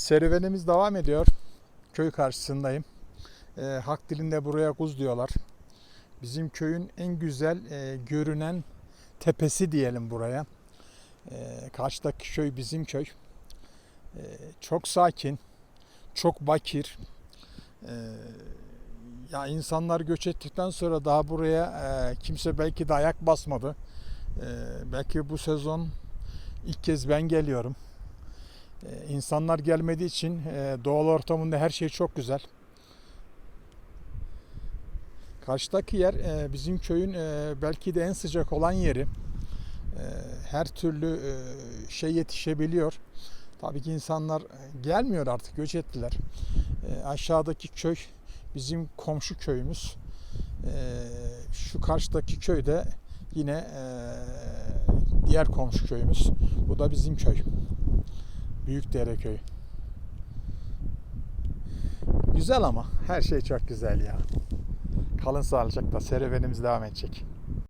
Serüvenimiz devam ediyor. Köy karşısındayım. E, halk dilinde buraya kuz diyorlar. Bizim köyün en güzel e, görünen tepesi diyelim buraya. E, karşıdaki köy bizim köy. E, çok sakin, çok bakir. E, ya insanlar göç ettikten sonra daha buraya e, kimse belki de ayak basmadı. E, belki bu sezon ilk kez ben geliyorum. Ee, İnsanlar gelmediği için e, doğal ortamında her şey çok güzel. Karşıdaki yer e, bizim köyün e, belki de en sıcak olan yeri. Her türlü şey yetişebiliyor. Tabii ki insanlar gelmiyor artık, göç ettiler. Aşağıdaki köy bizim komşu köyümüz. Şu karşıdaki köy de yine diğer komşu köyümüz. Bu da bizim köy. Büyükdere köyü. Güzel ama her şey çok güzel ya. Kalın sağlıcakla serüvenimiz devam edecek.